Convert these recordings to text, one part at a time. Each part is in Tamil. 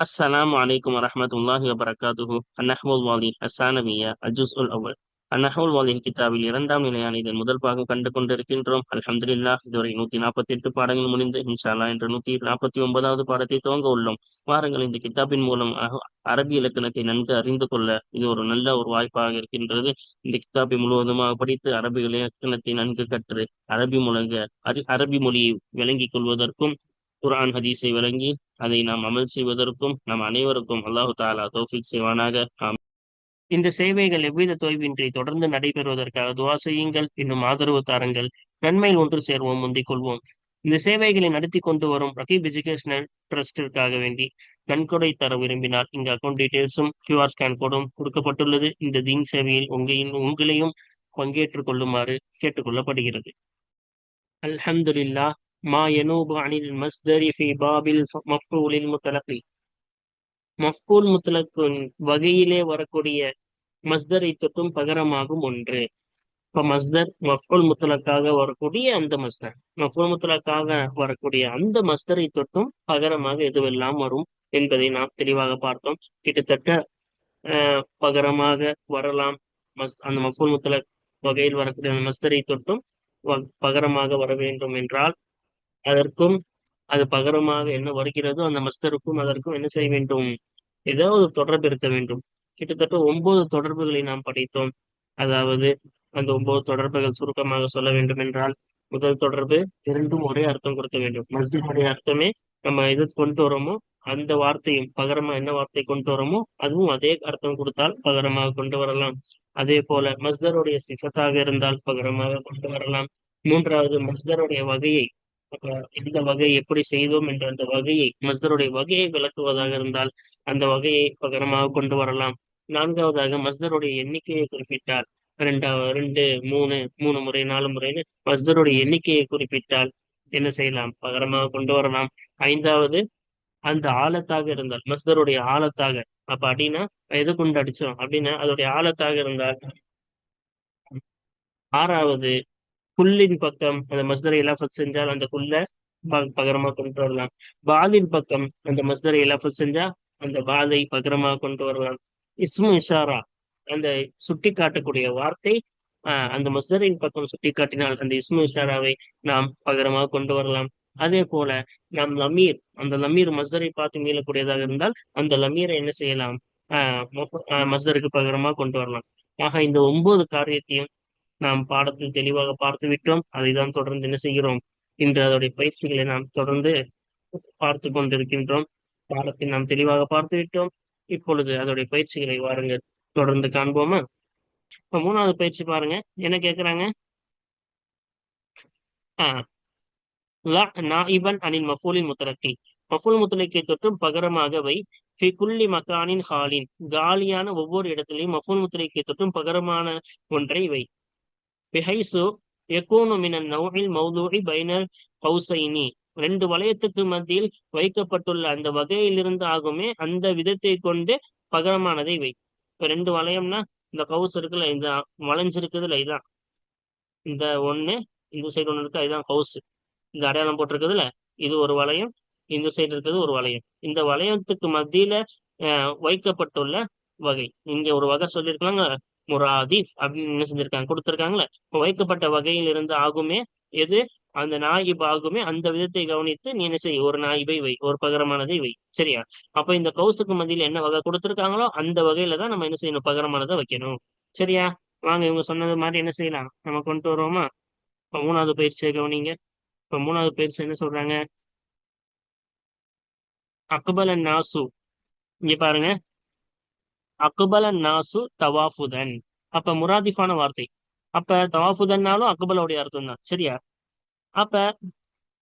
السلام عليكم ورحمة الله وبركاته النحو الواضح الثانوية الجزء الأول النحو الواضح கிதாபில் இரண்டாம் நிலையான இதன் முதல் பாகம் கண்டு கொண்டிருக்கின்றோம் அல்ஹம்துலில்லா இதுவரை நூத்தி நாற்பத்தி எட்டு பாடங்கள் முடிந்து இன்ஷால்லா என்ற நூத்தி நாற்பத்தி ஒன்பதாவது பாடத்தை துவங்க உள்ளோம் வாருங்கள் இந்த கிதாபின் மூலம் அரபி இலக்கணத்தை நன்கு அறிந்து கொள்ள இது ஒரு நல்ல ஒரு வாய்ப்பாக இருக்கின்றது இந்த கிதாபை முழுவதுமாக படித்து அரபி இலக்கணத்தை நன்கு கற்று அரபி முழங்க அரபி மொழியை விளங்கிக் கொள்வதற்கும் குரான் ஹதீஸை விளங்கி அதை நாம் அமல் செய்வதற்கும் நம் அனைவருக்கும் அல்லாஹு தாலா தோஃபிக் செய்வானாக. இந்த சேவைகள் எவ்வித தொய்வின்றி தொடர்ந்து நடைபெறுவதற்காக துவா செய்யுங்கள். இன்னும் ஆதரவு தாருங்கள். நன்மையில் ஒன்று சேர்வோம் முந்திக் கொள்வோம். இந்த சேவைகளை நடத்தி கொண்டு வரும் ரகீப் எஜுகேஷனல் ட்ரஸ்டிற்காக வேண்டி நன்கொடை தர விரும்பினால் இந்த அக்கௌண்ட் டீட்டெயில்ஸும் கியூஆர் ஸ்கேன் கோடும் கொடுக்கப்பட்டுள்ளது. இந்த தீன் சேவையில் உங்களின் உங்களையும் பங்கேற்றுக் கொள்ளுமாறு கேட்டுக்கொள்ளப்படுகிறது அல்ஹம்துலில்லா ما ينوب عن المصدر في باب المفعول المطلق மஃபூல் முத்தலக்கின் வகையிலே வரக்கூடிய மஸ்தரை தொட்டும் பகரமாகும் ஒன்று இப்ப மஸ்தர் மஃபூல் முத்தலக்காக வரக்கூடிய அந்த மஸ்தர் மஃபூல் முத்தலக்காக வரக்கூடிய அந்த மஸ்தரை தொட்டும் பகரமாக எதுவெல்லாம் வரும் என்பதை நாம் தெளிவாக பார்த்தோம் கிட்டத்தட்ட பகரமாக வரலாம் மஸ் அந்த மஃபூல் முத்தலக் வகையில் வரக்கூடிய அந்த மஸ்தரை தொட்டும் பகரமாக வர வேண்டும் என்றால் அதற்கும் அது பகரமாக என்ன வருகிறதோ அந்த மஸ்தருக்கும் அதற்கும் என்ன செய்ய வேண்டும்? ஏதாவது தொடர்பு இருக்க வேண்டும். கிட்டத்தட்ட ஒன்பது தொடர்புகளை நாம் படித்தோம். அதாவது அந்த ஒன்பது தொடர்புகள் சுருக்கமாக சொல்ல வேண்டும் என்றால் முதல் தொடர்பு இரண்டும் ஒரே அர்த்தம் கொடுக்க வேண்டும். மஸ்ஜிதுடைய அர்த்தமே நம்ம எது கொண்டு வரோமோ அந்த வார்த்தையும் பகரமா என்ன வார்த்தை கொண்டு வரோமோ அதுவும் அதே அர்த்தம் கொடுத்தால் பகரமாக கொண்டு வரலாம். அதே போல மஸ்தருடைய சிஃபத்தாக இருந்தால் பகரமாக கொண்டு வரலாம். மூன்றாவது மஸ்தருடைய வகையை இந்த வகை எப்படி செய்தோம் என்ற அந்த வகையை மஸ்தருடைய வகையை விளக்குவதாக இருந்தால் அந்த வகையை பகரமாக கொண்டு வரலாம். நான்காவதாக மஸ்தருடைய எண்ணிக்கையை குறிப்பிட்டால் ரெண்டாவது ரெண்டு மூணு மூணு முறை நாலு முறைன்னு மஸ்தருடைய எண்ணிக்கையை குறிப்பிட்டால் என்ன செய்யலாம்? பகரமாக கொண்டு வரலாம். ஐந்தாவது அந்த ஆழத்தாக இருந்தால் மஸ்தருடைய ஆழத்தாக. அப்ப அப்படின்னா எது கொண்டு அடிச்சோம்? அப்படின்னா அதோடைய ஆழத்தாக இருந்தால் ஆறாவது புல்லின் பக்கம் அந்த மஸ்தரை இலாஃபத் செஞ்சால் அந்த புல்ல பகரமா கொண்டு வரலாம். பாலின் பக்கம் அந்த மஸ்தரை இலாஃபத் செஞ்சா அந்த பாலை பகரமா கொண்டு வரலாம். இஸ்மு இஷாரா அந்த சுட்டி காட்டக்கூடிய வார்த்தை ஆஹ் அந்த மஸ்தரின் பக்கம் சுட்டி காட்டினால் அந்த இஸ்மு இஷாராவை நாம் பகரமாக கொண்டு வரலாம். அதே போல நாம் லமீர் அந்த லமீர் மஸ்தரை பார்த்து மீளக்கூடியதாக இருந்தால் அந்த லமீரை என்ன செய்யலாம்? ஆஹ் மஸ்தருக்கு பகரமாக கொண்டு வரலாம். ஆக இந்த ஒன்பது காரியத்தையும் நாம் பாடத்தில் தெளிவாக பார்த்து விட்டோம். அதை தான் தொடர்ந்து என்ன செய்கிறோம்? இன்று அதோடைய பயிற்சிகளை நாம் தொடர்ந்து பார்த்து கொண்டிருக்கின்றோம். பாடத்தை நாம் தெளிவாக பார்த்து விட்டோம். இப்பொழுது அதோடைய பயிற்சிகளை வாருங்க தொடர்ந்து காண்போமா? இப்ப மூணாவது பயிற்சி பாருங்க. என்ன கேக்குறாங்க? ஆஹ் நாயிபன் அனின் மஃபூலின் முத்தலக்கி. மஃபூல் முத்தலக்கை தொற்றும் பகரமாக வை ஃபி குல்லி மக்கானின் ஹாலின். காலியான ஒவ்வொரு இடத்திலையும் மஃபூல் முத்தலக்கை தொற்றும் பகரமான ஒன்றை வை. பிஹைசு எக்கூனு மினன் நௌஹில் மௌதூஹி பைனல் கௌசைனி ரெண்டு வளையத்துக்கு மத்தியில் வைக்கப்பட்டுள்ள அந்த வகையிலிருந்து ஆகுமே அந்த விதத்தை கொண்டு பகரமானதை வை. இப்ப ரெண்டு வளையம்னா இந்த கவுஸ் இருக்குல்ல இந்த வளைஞ்சிருக்குதுல இதுதான் இந்த ஒண்ணு இந்த சைடு ஒண்ணு இருக்கு இதுதான் கவுஸ் இந்த அடையாளம் போட்டிருக்குதுல இது ஒரு வளையம் இந்த சைடு இருக்கிறது ஒரு வளையம். இந்த வளையத்துக்கு மத்தியில வைக்கப்பட்டுள்ள வகை. இங்க ஒரு வகை சொல்லியிருக்காங்க முராதிஃப் அப்படின்னு என்ன செஞ்சிருக்காங்க? கொடுத்துருக்காங்களே. இப்போ வைக்கப்பட்ட வகையிலிருந்து ஆகுமே எது? அந்த நாயிப் ஆகுமே அந்த விதத்தை கவனித்து நீ என்ன செய்? ஒரு நாயிபை வை ஒரு பகரமானதை வை. சரியா? அப்ப இந்த கௌசுக்கு மதியில என்ன வகை கொடுத்துருக்காங்களோ அந்த வகையில தான் நம்ம என்ன செய்யணும்? பகரமானதை வைக்கணும். சரியா? வாங்க இவங்க சொன்னது மாதிரி என்ன செய்யலாம்? நம்ம கொண்டு வருவோமா? இப்ப மூணாவது பயிற்சியை கவனிங்க. இப்ப மூணாவது பயிற்சி என்ன சொல்றாங்க? அக்பல நாசு. இங்க பாருங்க. அக்பல நாசு தவாஃபுதன். அப்ப முராதிஃபான வார்த்தை. அப்ப தவாஃபுதன்னாலும் அக்பலோடைய அர்த்தம் தான் சரியா? அப்ப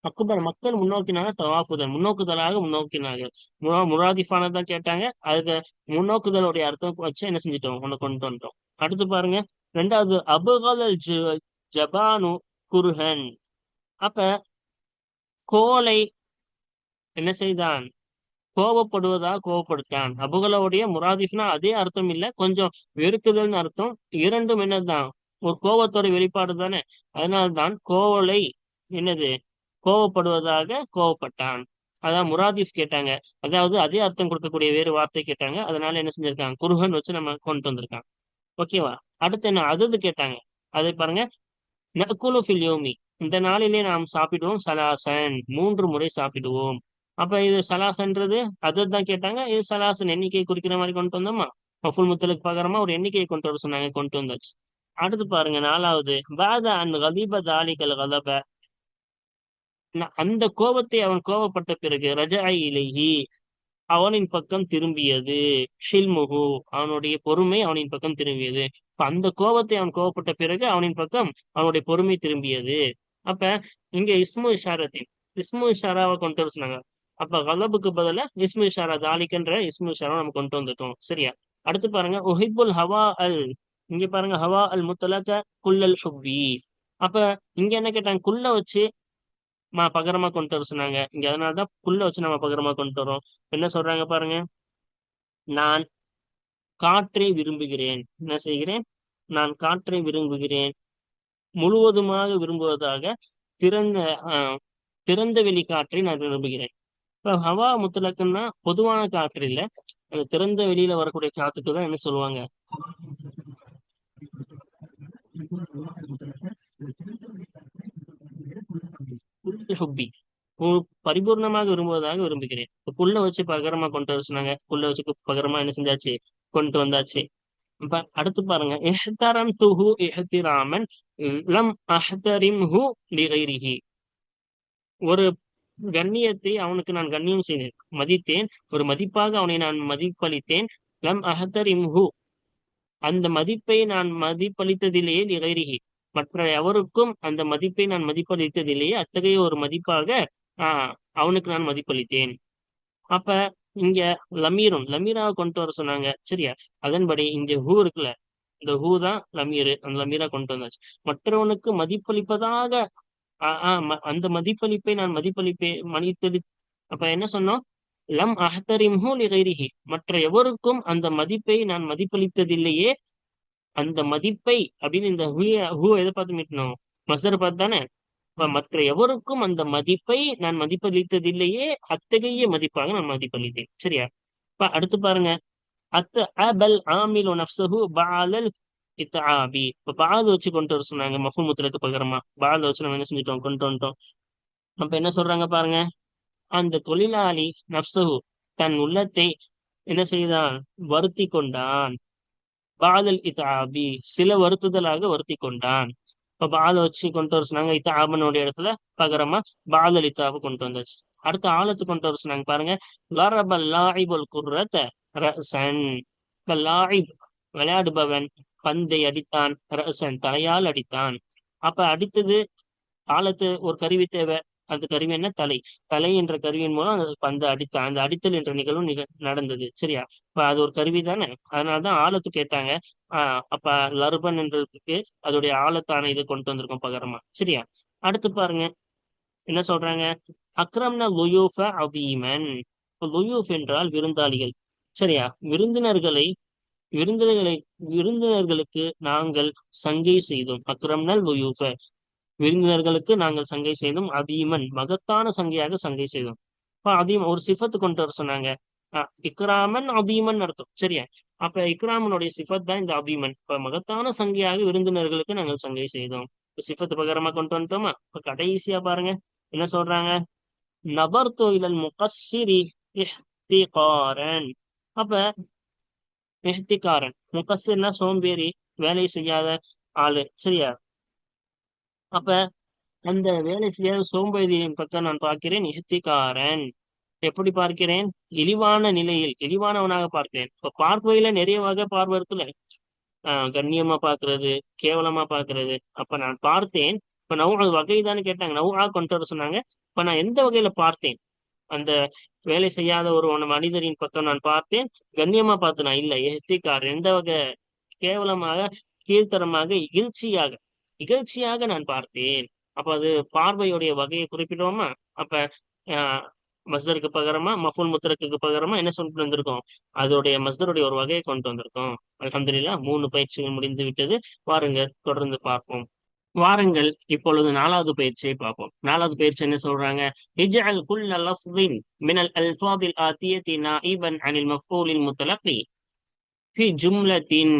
அக்பர் மக்கள் முன்னோக்கினாங்க தவாஃபுதன் முன்னோக்குதலாக முன்னோக்கினாங்க. முரா முராதிஃபானதான் கேட்டாங்க. அதுக்கு முன்னோக்குதலுடைய அர்த்தம் வச்சு என்ன செஞ்சிட்டோம்? உன்னை கொண்டு வந்துட்டோம். அடுத்து பாருங்க. ரெண்டாவது அபுகலல் ஜபானு குருஹன். அப்ப கோலை என்ன செய்தான்? கோபப்படுவதா கோபப்படுத்தான். அபுகலவுடைய முராதிஃப்னா அதே அர்த்தம் இல்ல. கொஞ்சம் வெறுக்குதல்னு அர்த்தம். இரண்டும் என்னதுதான்? ஒரு கோபத்தோட வெளிப்பாடு தானே. அதனால்தான் கோவலை என்னது? கோவப்படுவதாக கோவப்பட்டான் அதான் முராதிஃப் கேட்டாங்க. அதாவது அதே அர்த்தம் கொடுக்கக்கூடிய வேறு வார்த்தை கேட்டாங்க. அதனால என்ன செஞ்சிருக்காங்க? குருகன் வச்சு நம்ம கொண்டு வந்திருக்காங்க ஓகேவா அடுத்து என்ன? அதது கேட்டாங்க. அதை பாருங்க. நக்குலு ஃபில் யோமி. இந்த நாளிலே நாம் சாப்பிடுவோம். சலாசன். மூன்று முறை சாப்பிடுவோம். அப்ப இது சலாசன்றது அதான் தான் கேட்டாங்க. இது சலாசன் எண்ணிக்கை குறிக்கிற மாதிரி கொண்டு வந்தோமா? மஃபுல் முத்தலுக்கு பகரமா ஒரு எண்ணிக்கையை கொண்டு வர சொன்னாங்க கொண்டு வந்தாச்சு. அடுத்து பாருங்க நாலாவது. பாத அன் கதீப தாலிகல் கதப. அந்த கோபத்தை அவன் கோபப்பட்ட பிறகு ரஜா இலகி அவனின் பக்கம் திரும்பியது. ஹில்முகு அவனுடைய பொறுமை அவனின் பக்கம் திரும்பியது. அந்த கோபத்தை அவன் கோபப்பட்ட பிறகு அவனின் பக்கம் அவனுடைய பொறுமை திரும்பியது. அப்ப இங்க இஸ்மு இஷாரத்தின் இஸ்மு இஷாராவை கொண்டு வர சொன்னாங்க. அப்ப கலபுக்கு பதிலா இஸ்மு இஷாரா தாலிக்கன்ற இஸ்மு இஷாரா நம்ம கொண்டு வந்துட்டோம். சரியா? அடுத்து பாருங்க ஒஹிபுல் ஹவா அல். இங்க பாருங்க ஹவா அல் முத்தலக குல்லல் ஹுப்பி அப்ப இங்க என்ன கேட்டாங்க? குள்ள வச்சு பகரமா கொண்டு வர சொன்னாங்க. இங்க அதனாலதான் புல்ல வச்சு நம்ம பகரமா கொண்டு வரோம் என்ன சொல்றாங்க பாருங்க? நான் காற்றை விரும்புகிறேன். என்ன செய்கிறேன்? நான் காற்றை விரும்புகிறேன். முழுவதுமாக விரும்புவதாக திறந்த திறந்த வெளி காற்றை நான் விரும்புகிறேன். ஹவா முத்தலக்குன்னா பொதுவான காற்று இல்ல. அந்த திறந்த வெளியில வரக்கூடிய காத்துக்கு தான் என்ன சொல்லுவாங்க? ஹுப்பி. பரிபூர்ணமாக விரும்புவதாக விரும்புகிறேன். புள்ள வச்சு பகரமா கொண்டு வர சொன்னாங்க. புள்ள வச்சு பகரமா என்ன செஞ்சாச்சு? கொண்டு வந்தாச்சு. அடுத்து பாருங்க. எஹ்தரம் துஹு எஹ்திராமன் லம் அஹ்தரிம் ஹு ஒரு கண்ணியத்தை அவனுக்கு நான் கண்ணியம் செய்தேன். மதித்தேன். ஒரு மதிப்பாக அவனை நான் மதிப்பளித்தேன். லம் அஹ்தரிம் இம்ஹு அந்த மதிப்பை நான் மதிப்பளித்ததிலேயே நிகழ்கி மற்ற எவருக்கும் அந்த மதிப்பை நான் மதிப்பளித்ததிலேயே அத்தகைய ஒரு மதிப்பாக ஆஹ் அவனுக்கு நான் மதிப்பளித்தேன். அப்ப இங்க லமீரும் லமீராவை கொண்டு வர சொன்னாங்க. சரியா? அதன்படி இங்க ஹூ இருக்குல்ல? இந்த ஹூ தான் லமீரு. அந்த லமீரா கொண்டு வந்தாச்சு. மற்றவனுக்கு மதிப்பளிப்பதாக அந்த மதிப்பளிப்பை நான் மதிப்பளிப்பை மதித்தளி அப்ப என்ன சொன்னோம்? லம் அஹ்தரிம்ஹூ லிகைரிஹி. மற்ற எவருக்கும் அந்த மதிப்பை நான் மதிப்பளித்ததில்லையே அந்த மதிப்பை அப்படின்னு இந்த ஹூ எதை பார்த்து மீட்டணும்? மசரை பார்த்து தானே? மற்ற எவருக்கும் அந்த மதிப்பை நான் மதிப்பளித்ததில்லையே அத்தகைய மதிப்பாக நான் மதிப்பளித்தேன். சரியா? அடுத்து பாருங்க. அத்த அபல் ஆமிலு நப்சஹு பாலல் இத்தாபி. இப்ப பால் வச்சு கொண்டு வர சொன்னாங்க மஃபு முத்திரக்கு பகிரமா. பாத வச்சு நம்ம என்ன செஞ்சுட்டோம்? கொண்டு வந்துட்டோம். அப்ப என்ன சொல்றாங்க பாருங்க. அந்த தொழிலாளி நப்சஹு தன் உள்ளத்தை என்ன செய்தான்? வருத்தி கொண்டான். பாதல் இத்தாபி. சில வருத்துதலாக வருத்தி கொண்டான். இப்ப பாத வச்சு கொண்டு வர சொன்னாங்க இத்தாபனுடைய இடத்துல பகரமா பாதல் இத்தாபு கொண்டு வந்தாச்சு. அடுத்த ஆழத்து கொண்டு வர சொன்னாங்க பாருங்க. லரபல் லாயிபுல் குர்ரத ரசன் லாயிப் விளையாடுபவன் பந்தை அடித்தான் ரசன் தலையால் அடித்தான். அப்ப அடித்தது ஆழத்து ஒரு கருவி தேவை. அந்த கருவி என்ன? தலை. தலை என்ற கருவியின் மூலம் அந்த பந்து அடித்தான். அந்த அடித்தல் என்ற நிகழ்வு நிக நடந்தது. சரியா? இப்ப அது ஒரு கருவி தானே? அதனாலதான் ஆழத்து கேட்டாங்க. ஆஹ் அப்ப லருபன் என்றதுக்கு அதோடைய ஆழத்தான இதை கொண்டு வந்திருக்கோம் பகரமா. சரியா? அடுத்து பாருங்க. என்ன சொல்றாங்க? அக்ரம்னா லுயூஃப அவீமன் லுயூஃப் என்றால் விருந்தாளிகள். சரியா? விருந்தினர்களை விருந்தினர்களை விருந்தினர்களுக்கு நாங்கள் சங்கை செய்தோம். அக்ரம்னல் வயூஃப. விருந்தினர்களுக்கு நாங்கள் சங்கை செய்தோம். அதீமன். மகத்தான சங்கையாக சங்கை செய்தோம். இப்போ அதீம் ஒரு சிஃபத்து கொண்டு வர சொன்னாங்க. இக்ராமன் அதீமன் அர்த்தம். சரியா? அப்ப இக்ராமனுடைய சிஃபத் தான் இந்த அதீமன். இப்ப மகத்தான சங்கையாக விருந்தினர்களுக்கு நாங்கள் சங்கை செய்தோம். சிஃபத்து பகரமா கொண்டு வந்துட்டோமா? இப்ப கடைசியா பாருங்க. என்ன சொல்றாங்க? நபர் தொழிலன் முகசிரி அப்ப இஹ்திகாரன் முகசிர்னா சோம்பேறி வேலை செய்யாத ஆளு. சரியா? அப்ப அந்த வேலை செய்யாத சோம்பேறியின் பக்கம் நான் பார்க்கிறேன் நிகழ்த்திக்காரன். எப்படி பார்க்கிறேன்? இழிவான நிலையில் இழிவானவனாக பார்க்கிறேன். இப்ப பார்வையில நிறைய வகை பார்வை இருக்குல்ல. ஆஹ் கண்ணியமா பாக்குறது கேவலமா பாக்குறது அப்ப நான் பார்த்தேன். இப்ப நவ் வகை தானே கேட்டாங்க. நவ்வா கொண்டு வர சொன்னாங்க. இப்ப நான் எந்த வகையில பார்த்தேன்? அந்த வேலை செய்யாத ஒரு மனிதரின் பக்கம் நான் பார்த்தேன். கண்ணியமா பார்த்து நான் இல்ல எத்திக்கார் எந்த வகை கேவலமாக கீழ்த்தரமாக இகழ்ச்சியாக இகழ்ச்சியாக நான் பார்த்தேன். அப்ப அது பார்வையுடைய வகையை குறிப்பிடுவோமா? அப்ப மஸ்தருக்கு பகரமா மஃபூல் முத்தருக்கு பகரமா என்ன சொல்லிட்டு வந்திருக்கோம்? அதோடைய மஸ்தருடைய ஒரு வகையை கொண்டு வந்திருக்கோம். அலமதுல்லா மூணு பயிற்சிகள் முடிந்து விட்டது. வாருங்க தொடர்ந்து பார்ப்போம். வாருங்கள். இப்பொழுது நாலாவது பயிற்சியை பார்ப்போம். நாலாவது பயிற்சி என்ன சொல்றாங்க? இஜ்அல் குல்ல லஃப்தின் மினல் அல்ஃபாதில் ஆத்தியத்தி நாயிபன் அனில் மஃபூலில் முத்தலகி ஃபி ஜும்லத்தின்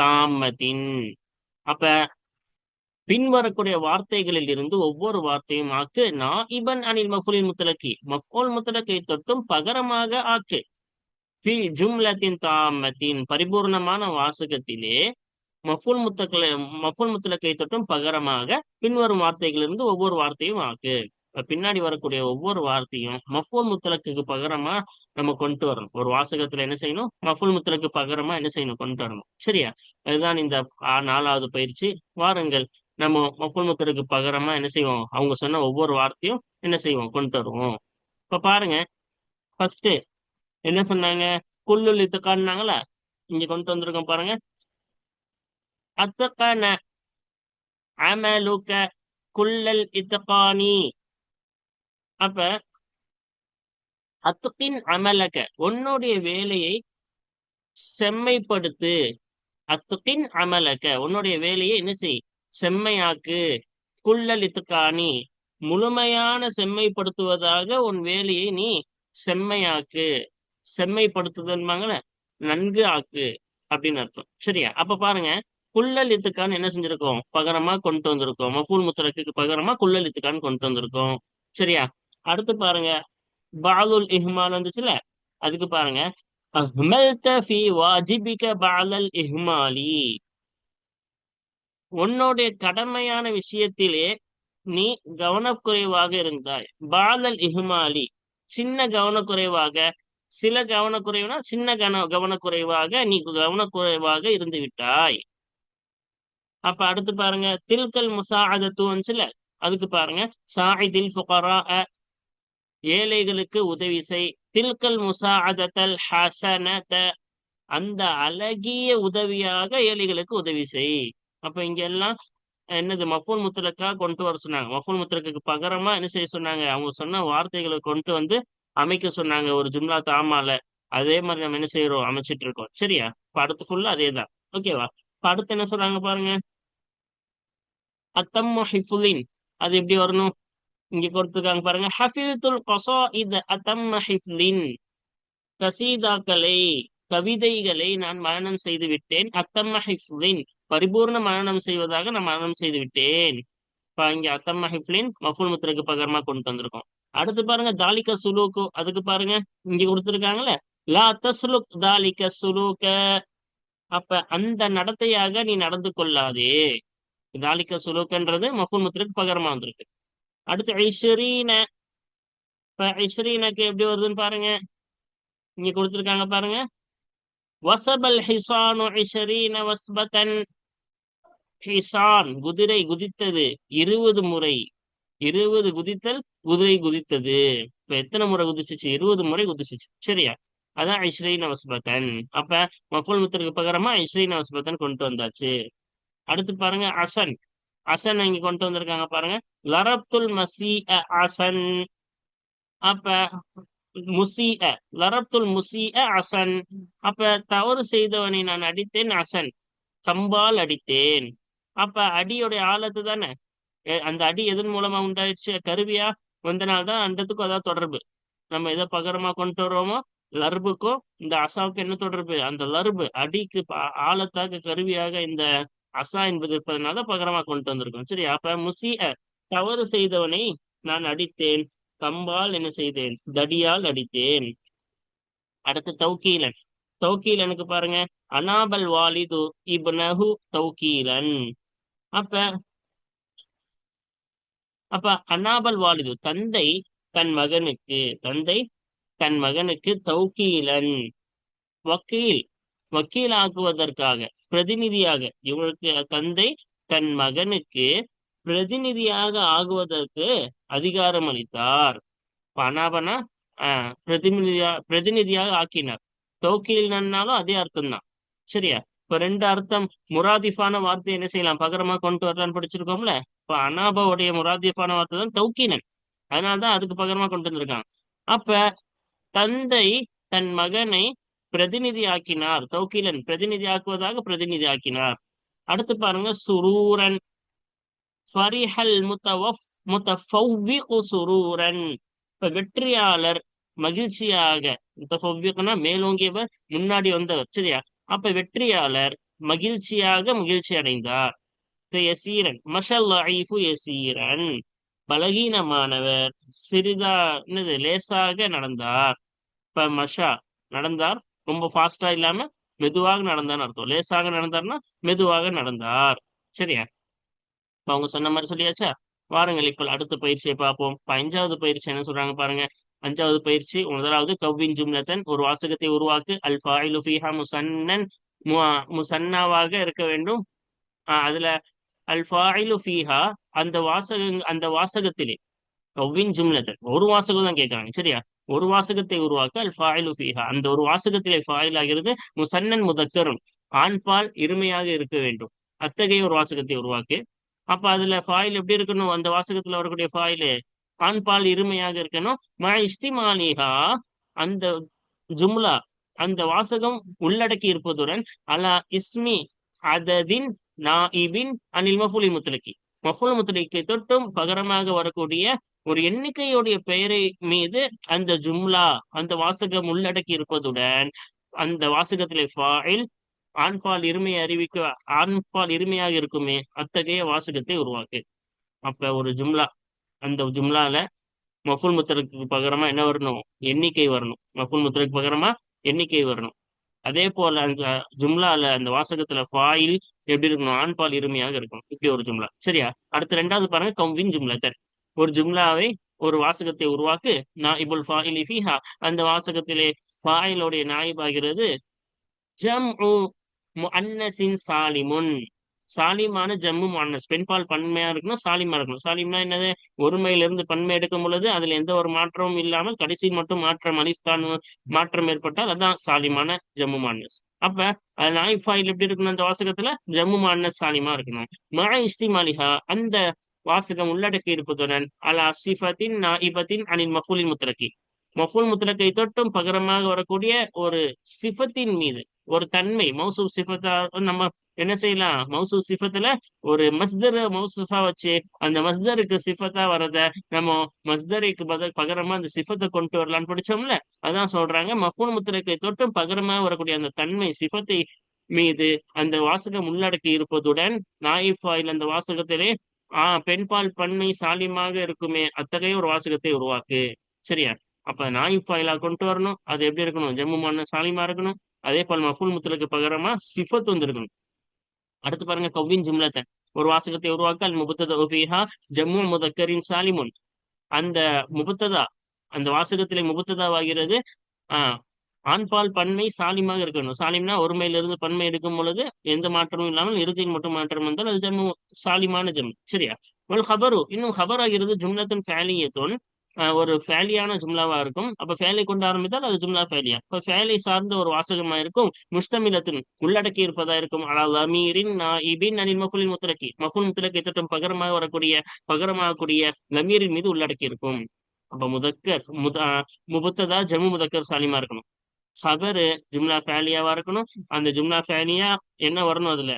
தாமத்தின். அப்ப பின்வரக்கூடிய வார்த்தைகளில் இருந்து ஒவ்வொரு வார்த்தையும் ஆக்கு. நாயிபன் அனில் மஃபூலில் முத்தலக்கி மஃபூல் முத்தலக்கை தொட்டும் பகரமாக ஆக்கு. ஃபி ஜும்லத்தின் தாமத்தின். பரிபூர்ணமான வாசகத்திலே மஃபுல் முத்தக்களை மஃபுல் முத்தலக்கை தொட்டும் பகரமாக பின்வரும் வார்த்தைகளிலிருந்து ஒவ்வொரு வார்த்தையும் ஆக்கு. பின்னாடி வரக்கூடிய ஒவ்வொரு வார்த்தையும் மஃபூல் முத்தலக்குக்கு பகரமா நம்ம கொண்டு வரணும். ஒரு வாசகத்துல என்ன செய்யணும்? மஃபுல் முத்தலக்கு பகரமா என்ன செய்யணும்? கொண்டு வரணும். சரியா? அதுதான் இந்த ஆ, நாலாவது பயிற்சி. வாருங்கள் நம்ம மஃபுல் முத்தலுக்கு பகரமா என்ன செய்வோம்? அவங்க சொன்ன ஒவ்வொரு வார்த்தையும் என்ன செய்வோம்? கொண்டு வருவோம். இப்ப பாருங்க ஃபர்ஸ்ட் என்ன சொன்னாங்க? குல்லுல் இத்துக்கான்னாங்களா? இங்க கொண்டு வந்திருக்கோம் பாருங்க. அத்தகன அமலுக குல்லல் இத்தகானி அப்ப அத்துக்கின் அமலக உன்னுடைய வேலையை செம்மைப்படுத்து. அத்துக்கின் அமலக உன்னுடைய வேலையை என்ன செய்? செம்மையாக்கு. குள்ளல் இத்துக்காணி முழுமையான செம்மைப்படுத்துவதாக உன் வேலையை நீ செம்மையாக்கு. செம்மைப்படுத்துதல்மாங்கல நன்கு ஆக்கு. அப்படின்னு அர்த்தம். சரியா? அப்ப பாருங்க. குள்ளல் இத்துக்கான் என்ன செஞ்சிருக்கோம்? பகரமா கொண்டு வந்திருக்கோம். மஃபூல் முத்தரக்கு பகரமா குள்ளல் இத்துக்கான் கொண்டு வந்திருக்கோம். சரியா? அடுத்து பாருங்க. பாலுல் இஹ்மால் வந்துச்சுல? அதுக்கு பாருங்க. அஹ்மல்த ஃபி வாஜிபிக பாலல் இஹ்மாலி. உன்னுடைய கடமையான விஷயத்திலே நீ கவனக்குறைவாக இருந்தாய். பாலல் இஹ்மாலி. சின்ன கவனக்குறைவாக. சில கவனக்குறைவுனா சின்ன கவன கவனக்குறைவாக நீ கவனக்குறைவாக இருந்து விட்டாய். அப்ப அடுத்து பாருங்க தில்கல் முசாஅதத்து வந்துச்சுல அதுக்கு பாருங்க சாஹிதில் ஃபுகரா ஏழைகளுக்கு உதவி செய். தில்கல் முசாஅதத்தல் ஹசனத அந்த அழகிய உதவியாக ஏழைகளுக்கு உதவி செய். அப்ப இங்க எல்லாம் என்னது மஃபூல் முத்தலக்கா கொண்டு வர சொன்னாங்க. மஃபூல் முத்தலக்கு பகரமா என்ன செய்ய சொன்னாங்க அவங்க சொன்ன வார்த்தைகளை கொண்டு வந்து அமைக்க சொன்னாங்க ஒரு ஜும்லா தாமால. அதே மாதிரி நம்ம என்ன செய்யறோம் அமைச்சிட்டு இருக்கோம். சரியா? இப்ப அடுத்து ஃபுல்லா அதே தான் ஓகேவா அடுத்து என்ன சொல்றாங்க பாருங்க. அத்தம் ஹிஃபுலின். அது எப்படி வரணும்? இங்க கொடுத்துருக்காங்க பாருங்க. ஹஃபிதுல் கொசோ இது அத்தம் ஹிஃப்லின். கசீதாக்களை கவிதைகளை நான் மரணம் செய்து விட்டேன் அத்தம் ஹிஃப்லின். பரிபூர்ண மரணம் செய்வதாக நான் மரணம் செய்து விட்டேன் இங்க அத்தம் ஹிஃப்லின் மஃபுல் முத்திரக்கு பகரமா கொண்டு வந்திருக்கோம். அடுத்து பாருங்க தாலிக சுலூக்கு. அதுக்கு பாருங்க இங்க கொடுத்துருக்காங்கல்ல. லா தஸ்லுக் தாலிக சுலூக்க அப்ப அந்த நடத்தையாக நீ நடந்து கொள்ளாதே. தாலிக்க சுலூக்கன்றது மஃபூல் முத்திரக்கு பகரமா வந்திருக்கு. அடுத்து ஐஸ்வரீன இப்ப ஐஸ்வரீனக்கு எப்படி வருதுன்னு பாருங்க. இங்க கொடுத்துருக்காங்க பாருங்க. வசபல் ஹிசானு ஐஸ்வரீன வஸ்பதன். ஹிசான் குதிரை குதித்தது இருபது முறை. இருபது குதித்தல் குதிரை குதித்தது. இப்ப எத்தனை முறை குதிச்சிச்சு? இருபது முறை குதிச்சிச்சு. சரியா? அதான் ஐஸ்ரீன் அவஸ்பத்தன் அப்ப மஃபுல் முத்தருக்கு பகரமா ஐஸ்ரீன் அவஸ்பத்தன் கொண்டு வந்தாச்சு. அடுத்து பாருங்க அசன். அசன் இங்க கொண்டு வந்திருக்காங்க பாருங்க. லரப்துல் மசி அசன். அப்ப முசி லரப்துல் முசி அசன். அப்ப தவறு செய்தவனை நான் அடித்தேன் அசன். கம்பால் அடித்தேன். அப்ப அடியோடைய ஆழத்து தானே? அந்த அடி எதன் மூலமா உண்டாயிடுச்சு? கருவியா வந்தனால்தான் அண்டத்துக்கும் அதான் தொடர்பு. நம்ம எதை பகரமா கொண்டு வர்றோமோ லர்புக்கும் இந்த அசாவுக்கு என்ன தொடர்பு? அந்த லர்பு அடிக்கு ஆழத்தாக கருவியாக இந்த அசா என்பது இருப்பதனால பகரமா கொண்டு வந்திருக்கோம். சரி அப்ப முசிய தவறு செய்தவனை நான் அடித்தேன். கம்பால் என்ன செய்தேன்? தடியால் அடித்தேன். அடுத்து தௌக்கீலன் தௌக்கீலனுக்கு பாருங்க. அனாபல் வாலிது இப்னஹு தௌக்கீலன் அப்ப அப்ப அனாபல் வாலிது தந்தை தன் மகனுக்கு தந்தை தன் மகனுக்கு தௌக்கீலன் வக்கீல். வக்கீலாக்குவதற்காக பிரதிநிதியாக. இவருக்கு தந்தை தன் மகனுக்கு பிரதிநிதியாக ஆகுவதற்கு அதிகாரம் அளித்தார் இப்ப அனாபனா பிரதிநிதியா பிரதிநிதியாக ஆக்கினார். தௌக்கீல்னாலும் அதே அர்த்தம் தான் சரியா? இப்ப ரெண்டு அர்த்தம். முராதிஃபான வார்த்தை என்ன செய்யலாம்? பகரமா கொண்டு வரலாம்னு படிச்சிருக்கோம்ல? இப்ப அனாபாவுடைய முராதிஃபான வார்த்தை தான் தௌக்கீனன் அதனாலதான் அதுக்கு பகரமா கொண்டு வந்திருக்காங்க அப்ப தந்தை தன் மகனை பிரதிநிதியாக்கினார். தௌக்கிலன் பிரதிநிதியாக்குவதாக பிரதிநிதியாக்கினார். அடுத்து பாருங்க சுரூரன். ஃபரிஹல் சுரூரன். இப்ப வெற்றியாளர் மகிழ்ச்சியாக. முத்தஃபவ்விகுனா மேலோங்கியவர் முன்னாடி வந்தவர் சரியா? அப்ப வெற்றியாளர் மகிழ்ச்சியாக மகிழ்ச்சி அடைந்தார் எசீரன் மஷல் எசீரன். பலகீனமானவர் சிறிதா என்னது லேசாக நடந்தார். இப்ப மஷா நடந்தார். ரொம்ப ஃபாஸ்டா இல்லாம மெதுவாக நடந்தார் அர்த்தம். லேசாக நடந்தார்னா மெதுவாக நடந்தார். சரியா? இப்ப அவங்க சொன்ன மாதிரி சொல்லியாச்சா? வாருங்கள் இப்போ அடுத்த பயிற்சியை பார்ப்போம். இப்ப அஞ்சாவது பயிற்சி என்ன சொல்றாங்க பாருங்க. அஞ்சாவது பயிற்சி முதலாவது கவ்வின் ஜும்லத்தன் ஒரு வாசகத்தை உருவாக்கு. அல் ஃபாயிலு ஃபீஹா முசன்னன் முசன்னாவாக இருக்க வேண்டும். அதுல அல் ஃபாயிலு ஃபீஹா அந்த வாசக அந்த வாசகத்திலே. கவ்வின் ஜும்லத்தன் ஒரு வாசகம் தான் கேட்கறாங்க சரியா? ஒரு வாசகத்தை உருவாக்க அல் ஃபாயிலு ஃபீஹா. அந்த ஒரு வாசகத்திலே ஃபாயில் ஆகிறது முசன்னன் முதக்கரும். ஆண்பால் இருமையாக இருக்க வேண்டும். அத்தகைய ஒரு வாசகத்தை உருவாக்கு. அப்ப அதுல ஃபாயில் எப்படி இருக்கணும்? அந்த வாசகத்துல வரக்கூடிய ஃபாயிலு ஆண்பால் இருமையாக இருக்கணும். ம இஸ்திமாலிஹா அந்த ஜும்லா அந்த வாசகம் உள்ளடக்கி இருப்பதுடன் அலா இஸ்மி அததின் நாஇபின் அனில் மஃபுலி முத்தலக்கி மஃபுல் முத்தலக்கை தொட்டும் பகரமாக வரக்கூடிய ஒரு எண்ணிக்கையுடைய பெயரை மீது அந்த ஜும்லா அந்த வாசகம் உள்ளடக்கி இருப்பதுடன் அந்த வாசகத்திலே ஃபாயில் ஆண்பால் இருமையை அறிவிக்க ஆண்பால் இருமையாக இருக்குமே அத்தகைய வாசகத்தை உருவாக்கு. அப்ப ஒரு ஜும்லா அந்த ஜும்லால மஃபுல் முத்தலுக்கு பகரமா என்ன வரணும்? எண்ணிக்கை வரணும். மஃபுல் முத்தலுக்கு பகரமா எண்ணிக்கை வரணும். அதே போல அந்த ஜும்லால அந்த வாசகத்துல ஃபாயில் எப்படி இருக்கணும்? ஆண்பால் இருமையாக இருக்கும் இப்படி ஒரு ஜும்லா. சரியா? அடுத்து ரெண்டாவது பாருங்க கவ்வின் ஜும்லா. தர் ஒரு ஜும்லாவை ஒரு வாசகத்தை உருவாக்கு. நான் இப்போ ஃபாயில் ஃபீஹா. அந்த வாசகத்திலே ஃபாயிலுடைய நாயிபாகிறது ஜம் அன்னசின் சாலிமுன். சாலிமான ஜம்மு முன்னஸ் பெண்பால் பன்மையா இருக்கணும் சாலிமா இருக்கணும். சாலிம்னா என்னது? ஒருமையில இருந்து பன்மை எடுக்கும் பொழுது அதுல எந்த ஒரு மாற்றமும் இல்லாமல் கடைசி மட்டும் மாற்றம் அலிஃப்கான் மாற்றம் ஏற்பட்டால் அதான் சாலிமான ஜம்மு மான்னஸ் அப்ப அது நாய் எப்படி இருக்கணும் அந்த வாசகத்துல? ஜம்மு மான்னஸ் சாலிமா இருக்கணும். மா இஸ்திமாலிஹா அந்த வாசகம் உள்ளடக்கி இருப்பதுடன் அல் அசிஃபத்தின் நாயிபத்தின் அனில் மஃபூலின் முத்தரக்கி மஃபூல் முத்தலக்கை தொட்டும் பகரமாக வரக்கூடிய ஒரு சிஃபத்தின் மீது ஒரு தன்மை மௌசூ சிஃபத்தா நம்ம என்ன செய்யலாம்? மௌசூ சிஃபத்துல ஒரு மஸ்தர் மௌசுஃபா வச்சு அந்த மஸ்தருக்கு சிஃபத்தா வரத நம்ம மஸ்தருக்கு பதில் பகரமா அந்த சிஃபத்தை கொண்டு வரலாம்னு படிச்சோம்ல? அதான் சொல்றாங்க. மஃபூன் முத்தலக்கை தொட்டும் பகரமா வரக்கூடிய அந்த தன்மை சிஃபத்தை மீது அந்த வாசகம் உள்ளடக்கி இருப்பதுடன் நாயிஃபாயில் அந்த வாசகத்திலே ஆஹ் பெண்பால் பன்மை சாலியமாக இருக்குமே அத்தகைய ஒரு வாசகத்தை உருவாக்கு. சரியா? அப்ப நாயிஃபாயிலா கொண்டு வரணும். அது எப்படி இருக்கணும்? ஜம்மு மண்ண சாலிமா இருக்கணும். அதே போல் மஃபுல் முத்தலுக்கு பகரமா சிஃபத் வந்திருக்கணும். அடுத்து பாருங்க கவ்வின் ஜும்லத்தன் ஒரு வாசகத்தை உருவாக்க அல் முபத்ததா ஒஃபீஹா ஜம்மு முதக்கரின் சாலிமுன். அந்த முபத்ததா அந்த வாசகத்திலே முபத்ததாவாகிறது ஆஹ் ஆண்பால் பன்மை சாலிமாக இருக்கணும். சாலிம்னா ஒருமையிலிருந்து பன்மை எடுக்கும் பொழுது எந்த மாற்றமும் இல்லாமல் இறுதியில் மட்டும் மாற்றம் வந்தால் அது ஜம்மு சாலிமான ஜம்மு. சரியா? ஒரு ஹபரு இன்னும் ஹபர் ஆகிறது ஜும்லத்தின் ஃபேலியத்தோன். ஒரு ஃபேலியான ஜும்லாவா இருக்கும். அப்ப ஃபேலை கொண்டு ஆரம்பித்தால் அது ஜும்லா ஃபேலியா. இப்ப ஃபேலை சார்ந்த ஒரு வாசகமா இருக்கும் முஸ்தமிலத்தின் உள்ளடக்கி இருப்பதா இருக்கும். அதாவது லமீரின் இபின் அனில் மஃபுலின் முத்தலக்கி. மஃபுல் முத்தலக்கி திட்டம் பகரமாக வரக்கூடிய பகரமாகக்கூடிய லமீரின் மீது உள்ளடக்கி இருக்கும். அப்ப முதக்கர் முத முபத்ததா ஜம்மு முதக்கர் சாலிமா இருக்கணும். ஹபரு ஜும்லா ஃபேலியாவா இருக்கணும். அந்த ஜும்லா ஃபேலியா என்ன வரணும் அதுல?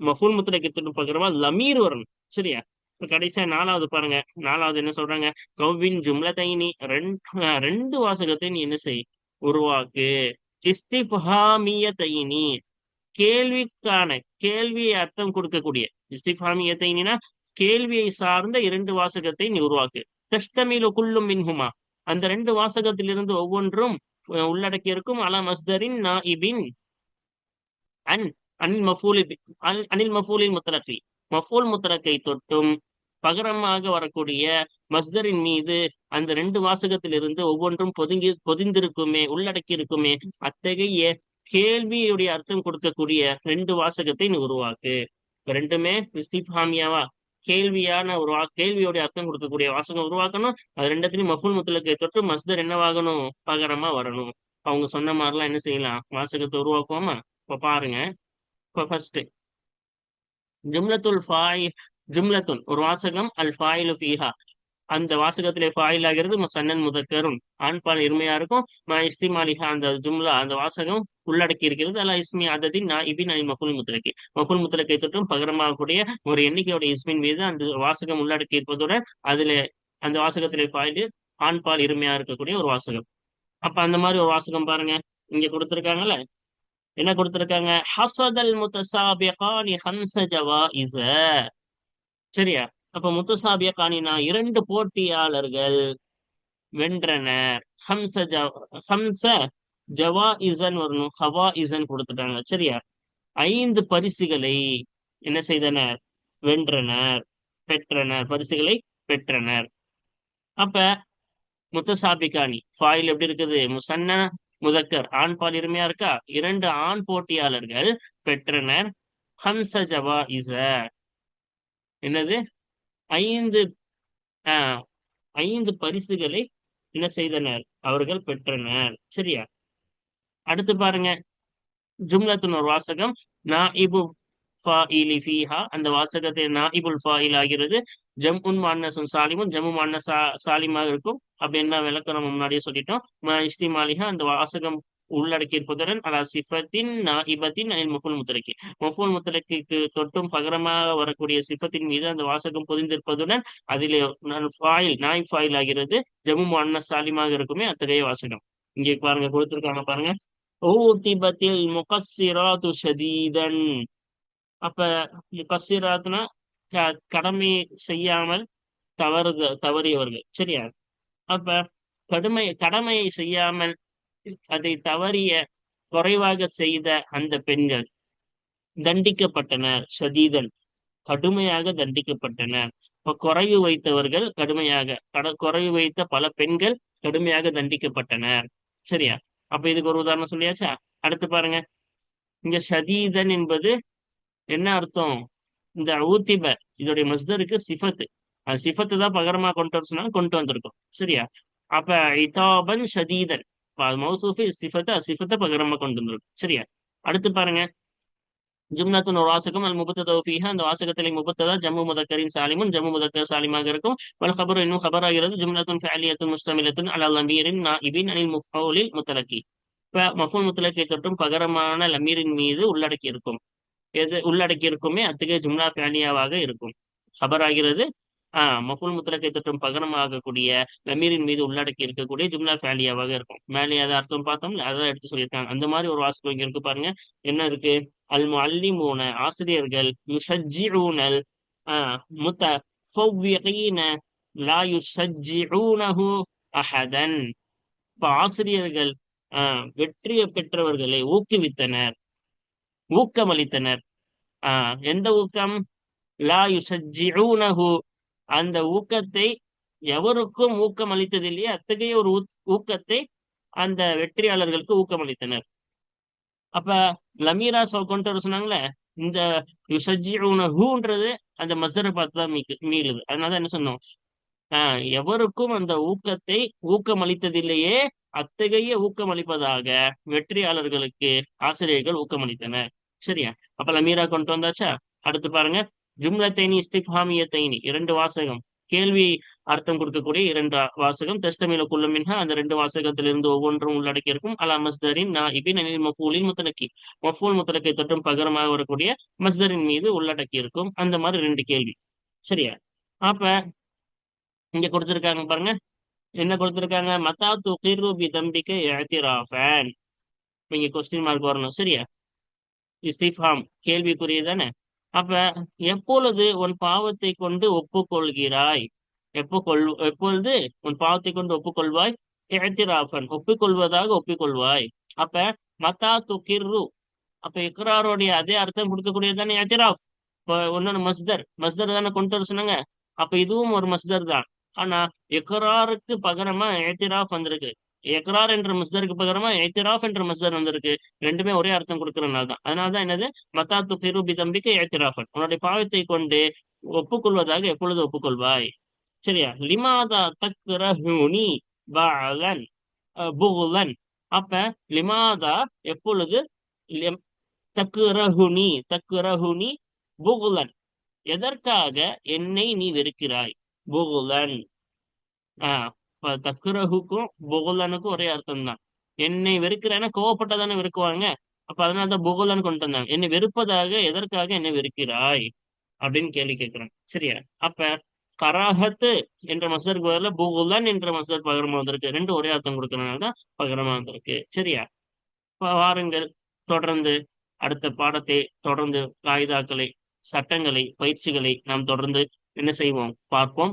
மஃபுல் முத்தலக்கி திட்டம் பகரமா லமீர் வரணும். சரியா? கடைசியா நாலாவது பாருங்க. நாலாவது என்ன சொல்றாங்க? கௌவின் ஜும்லத்தைனி ரெண்டு ரெண்டு வாசகத்தை நீ என்ன செய்? உருவாக்கு. இஸ்திஃபாமியத்தைனி கேள்விக்கான கேள்வியை அர்த்தம் கொடுக்கக்கூடிய. இஸ்திஃபாமியத்தைனா கேள்வியை சார்ந்த இரண்டு வாசகத்தை நீ உருவாக்கு. தஸ்தமிலு குள்ளும் மின்ஹுமா. அந்த ரெண்டு வாசகத்திலிருந்து ஒவ்வொன்றும் உள்ளடக்கி இருக்கும் அல மஸ்தரின் நாஇபின் அன் அனில் மஃபூலி அனில் மஃபூலின் முத்தலக்கி மஃபூல் முத்தலக்கை தொட்டும். பகரமாக வரக்கூடிய மஸ்தரின் மீது அந்த ரெண்டு வாசகத்திலிருந்து ஒவ்வொன்றும் பொதுங்கி பொதிந்திருக்குமே உள்ளடக்கி இருக்குமே அத்தகைய கேள்வியுடைய அர்த்தம் கொடுக்கக்கூடிய ரெண்டு வாசகத்தை நீ உருவாக்கு. ரெண்டுமே இஸ்திஃபாமியாவா? கேள்வியான ஒரு வா கேள்வியோடைய அர்த்தம் கொடுக்கக்கூடிய வாசகம் உருவாக்கணும். அது ரெண்டத்திலையும் மஃபுல் முத்தலுக்கு தொட்டு மஸ்தர் என்னவாகணும்? பகரமா வரணும். அவங்க சொன்ன மாதிரிலாம் என்ன செய்யலாம்? வாசகத்தை உருவாக்குவோமா? இப்ப பாருங்க. இப்ப ஃபர்ஸ்ட் ஜும்லத்துல் ஃபாய் ஜும்லத்துன் ஒரு வாசகம் அல் ஃபாயிலு ஃபீஹா. அந்த வாசகத்திலே ஃபாயில் ஆகிறது சன்னன் முதக்கரும் ஆண்பால் இருமையா இருக்கும். மா இஸ்திமாலிஹா அந்த ஜும்லா அந்த வாசகம் உள்ளடக்கி இருக்கிறது. அல்ல இஸ்மி அததின் நான் இபின் அலி மஃபுல் முத்தலக்கி மஃபுல் முத்தலக்கை தொற்றும் பகரமாகக்கூடிய ஒரு எண்ணிக்கையோட இஸ்மின் மீது அந்த வாசகம் உள்ளடக்கி இருப்பதோட அதுல அந்த வாசகத்திலே ஃபாயில் ஆண்பால் இருமையா இருக்கக்கூடிய ஒரு வாசகம். அப்ப அந்த மாதிரி ஒரு வாசகம் பாருங்க. இங்க கொடுத்துருக்காங்கல்ல? என்ன கொடுத்துருக்காங்க? ஹசதல் முத்தசாபிகானி ஹம்ச ஜவாஇஸ சரியா? அப்ப முத்துசாபிய காணினா இரண்டு போட்டியாளர்கள் வென்றனர் ஹம்ச ஹம்ச ஜவா இசன் வரணும். ஹவா இசன் கொடுத்துட்டாங்க. சரியா? ஐந்து பரிசுகளை என்ன செய்தனர்? வென்றனர். பெற்றனர். பரிசுகளை பெற்றனர். அப்ப முத்தசாபிகாணி ஃபாயில் எப்படி இருக்குது? முசன்ன முதக்கர். ஆண் பால் இருமையா இருக்கா? இரண்டு ஆண் போட்டியாளர்கள் பெற்றனர். ஹம்ச ஜவா இச என்னது? ஐந்து ஆஹ் ஐந்து பரிசுகளை என்ன செய்தனர்? அவர்கள் பெற்றனர். சரியா? அடுத்து பாருங்க. ஜும்லத்தின் ஒரு வாசகம். நாஇபு ஃபாயிலி ஃபீஹா. அந்த வாசகத்தை நாஇபுல் ஃபாயில் ஆகிறது. ஜம் உன் மான்னசும் சாலிமும் ஜம்மு மான்ன சா சாலிமாக இருக்கும். அப்படி என்ன விளக்கம் நம்ம முன்னாடியே சொல்லிட்டோம். இஸ்திமாலிஹா அந்த வாசகம் உள்ளடக்கி இருப்பதுடன் அலா சிஃபத்தின் நாஇபத்தின் அனில் முஃபுல் முத்தலக்கி. முஃபுல் முத்தலக்கிக்கு தொட்டும் பகரமாக வரக்கூடிய சிஃபத்தின் மீது அந்த வாசகம் பொதிந்திருப்பதுடன் அதிலே ஃபாயில் நாய் ஃபாயில் ஆகிறது. ஜம்மு அன்ன சாலிமாக இருக்குமே அத்தகைய வாசகம். இங்கே பாருங்க கொடுத்திருக்காங்க பாருங்க. ஊத்திபத்தில் முகசிராத்து சதீதன் அப்ப முகசிராத்னா கடமை செய்யாமல் தவறு தவறியவர்கள். சரியா? அப்ப கடுமை கடமையை செய்யாமல் அதை தவறிய குறைவாக செய்த அந்த பெண்கள் தண்டிக்கப்பட்டனர். சதீதன் கடுமையாக தண்டிக்கப்பட்டனர். இப்ப குறைவு வைத்தவர்கள் கடுமையாக கட குறைவு வைத்த பல பெண்கள் கடுமையாக தண்டிக்கப்பட்டனர். சரியா? அப்ப இதுக்கு ஒரு உதாரணம் சொல்லியாச்சா? அடுத்து பாருங்க. இங்க சதீதன் என்பது என்ன அர்த்தம்? இந்த ஊத்திப இதோடைய மஸ்தருக்கு சிஃபத்து. அது சிஃபத்து தான் பகரமா கொண்டு வர சொன்னாலும் கொண்டு வந்திருக்கும். சரியா? அப்ப இதாபன் சதீதன். மௌசூஃபி சிஃபத்தை சிஃபத்தை பகிரமா கொண்டு வந்திருக்கும் சரியா? அடுத்து பாருங்க. ஜும்னத்துன் ஒரு வாசகம் அல் முபத்ததோ அந்த வாசகத்திலே முபத்ததா ஜம்மு முதக்கரின் சாலிமும் ஜம்மு முதக்கர் சாலிமாக இருக்கும். வல் ஹபர் இன்னும் ஹபர் ஆகிறது ஜும்னத்துன் ஃபேலியத்துன் முஸ்தமிலத்துன் அலா அமீரின் இபின் அனில் முஃபவுலில் முத்தலக்கி. இப்ப மஃபூல் முத்தலக்கை தொற்றும் பகரமான லமீரின் மீது உள்ளடக்கி இருக்கும் எது உள்ளடக்கி இருக்குமே அத்தகைய ஜும்னா ஃபேலியாவாக இருக்கும். ஹபர் ஆகிறது ஆஹ் மஃபுல் முத்தலக்கை தொற்றும் பகரமாகக்கூடிய லமீரின் மீது உள்ளடக்கி இருக்கக்கூடிய ஜும்லா ஃபேலியாவாக இருக்கும். மேலே அதை அர்த்தம் பார்த்தோம்ல அதான் எடுத்து சொல்லியிருக்காங்க. அந்த மாதிரி ஒரு வாசகம் இங்க இருக்கு பாருங்க. என்ன இருக்கு? அல் முஅல்லிமூன ஆசிரியர்கள் யுஷஜ்ஜிஊனல் ஆஹ் முத்த லா யுஷஜ்ஜிஊனஹு அஹதன். இப்ப ஆசிரியர்கள் ஆஹ் வெற்றியை பெற்றவர்களை ஊக்குவித்தனர். ஊக்கமளித்தனர். ஆஹ் எந்த ஊக்கம்? லா யுஷஜ்ஜிஊனஹு அந்த ஊக்கத்தை எவருக்கும் ஊக்கம் அளித்ததில்லையே அத்தகைய ஒரு ஊக்கத்தை அந்த வெற்றியாளர்களுக்கு ஊக்கம் அளித்தனர் அப்ப லமீரா சோ கொண்டு வர சொன்னாங்களே இந்த ஹூன்றது அந்த மஸ்தரை பார்த்து தான் மீக்கு மீளுது. அதனால என்ன சொன்னோம்? ஆஹ் எவருக்கும் அந்த ஊக்கத்தை ஊக்கம் அளித்ததில்லையே அத்தகைய ஊக்கம் அளிப்பதாக வெற்றியாளர்களுக்கு ஆசிரியர்கள் ஊக்கம் அளித்தனர் சரியா? அப்ப லமீரா கொண்டு வந்தாச்சா? அடுத்து பாருங்க. ஜும்லத்தைனி இஸ்திஃபாமியத்தைனி இரண்டு வாசகம். கேள்வி அர்த்தம் கொடுக்கக்கூடிய இரண்டு வாசகம். தெஸ்தமில குள்ளமின்ஹா அந்த ரெண்டு வாசகத்திலிருந்து ஒவ்வொன்றும் உள்ளடக்கி இருக்கும் அலா மஸ்தரின் நாஇபின் அனில் மஃபூலின் முத்தலக்கி. மஃபூல் முத்தலக்கை தொற்றும் பகரமாக வரக்கூடிய மஸ்தரின் மீது உள்ளடக்கி இருக்கும் அந்த மாதிரி ரெண்டு கேள்வி. சரியா? அப்ப இங்க கொடுத்திருக்காங்க பாருங்க. என்ன கொடுத்திருக்காங்க? மத்தா துகிரு பி தம்பிக்கு எழுத்திராஃபன் இங்க கொஸ்டின் மார்க் வரணும். சரியா? இஸ்திஃபாம். கேள்விக்குரிய தானே? அப்ப எப்பொழுது உன் பாவத்தை கொண்டு ஒப்புக்கொள்கிறாய்? எப்போ கொள் எப்பொழுது உன் பாவத்தை கொண்டு ஒப்புக்கொள்வாய்? எத்திராஃபன் ஒப்புக்கொள்வதாக ஒப்புக்கொள்வாய். அப்ப மத்தா துக்கிர்ரு. அப்ப இக்ராரோடைய அதே அர்த்தம் கொடுக்கக்கூடியது தானே எத்திராஃப் இப்போ ஒன்னொன்னு மஸ்தர் மஸ்தர் தானே கொண்டு வர சொன்னாங்க. அப்ப இதுவும் ஒரு மஸ்தர் தான். ஆனா இக்ராருக்கு பகரமா எத்திராஃப் வந்திருக்கு. எக்ரார் என்ற மஸ்தருக்கு பகரமா எத்திராஃப் என்ற மஸ்தர் வந்திருக்கு. ரெண்டுமே ஒரே அர்த்தம் கொடுக்கறதுனால தான். அதனாலதான் என்னது? மத்தா துகிரு பி தம்பிக்கு எத்திராஃபன் உன்னுடைய பாவத்தை கொண்டு ஒப்புக்கொள்வதாக எப்பொழுது ஒப்புக்கொள்வாய்? சரியா? லிமாதா தக்ரஹுனி பாலன் புகுலன் அப்ப லிமாதா எப்பொழுது? தக்குரஹுனி தக்குரஹுனி புகுலன் எதற்காக என்னை நீ வெறுக்கிறாய்? புகுலன் ஆஹ் இப்ப புகலனுக்கும் ஒரே அர்த்தம் தான் என்னை வெறுக்கிறேன்னா கோவப்பட்டதானே வெறுக்குவாங்க? அப்ப அதனால தான் கொண்டு வந்தாங்க. என்னை வெறுப்பதாக எதற்காக என்னை வெறுக்கிறாய்? அப்படின்னு கேள்வி கேட்கிறாங்க. சரியா? அப்ப கராகத்து என்ற மசருக்கு பதில புகுலன் என்ற மசர் பகரமா வந்திருக்கு. ரெண்டு ஒரே அர்த்தம் கொடுக்கறதுனால தான் பகரமா வந்திருக்கு. சரியா? இப்ப வாருங்கள். தொடர்ந்து அடுத்த பாடத்தை தொடர்ந்து காகிதாக்களை சட்டங்களை பயிற்சிகளை நாம் தொடர்ந்து என்ன செய்வோம்? பார்ப்போம்.